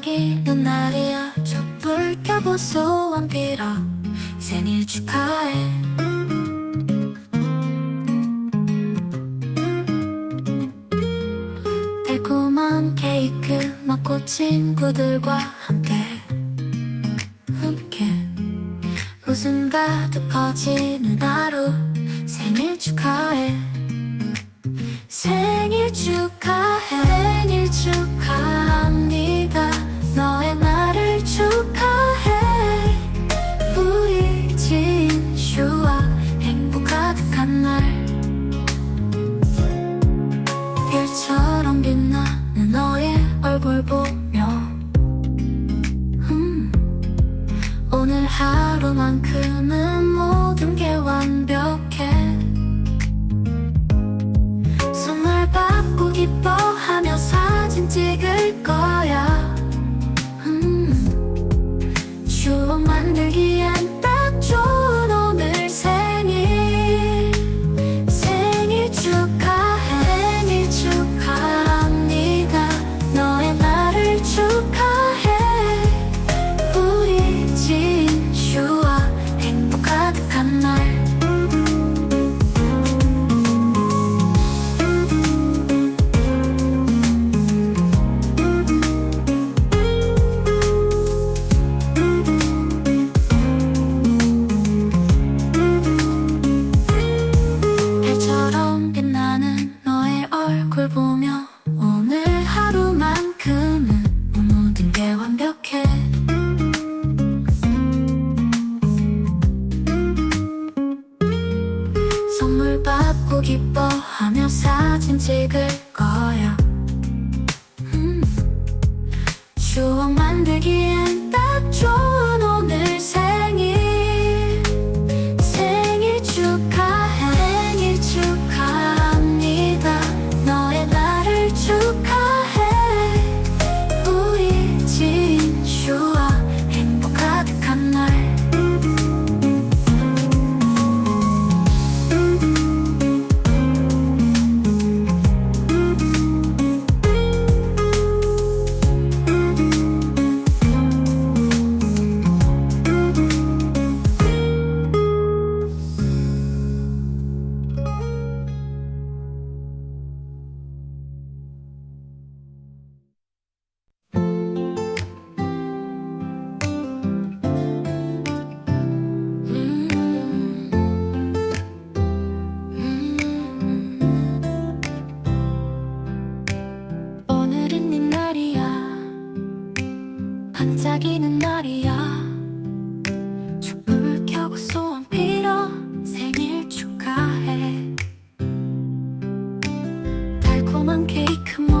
사귀는 날이야. 촛불 켜고 소원 빌어 생일 축하해. 달콤한 케이크 먹고 친구들과 함께 함께. 웃음 가득 퍼지는 하루 생일 축하해. 생일 축하해. 생일 축하합니다. 사진 찍을 거야. 음, 추억 만들기엔 딱 반짝이는 날이야. 촛불 켜고 소원 빌어 생일 축하해. 달콤한 케이크 먹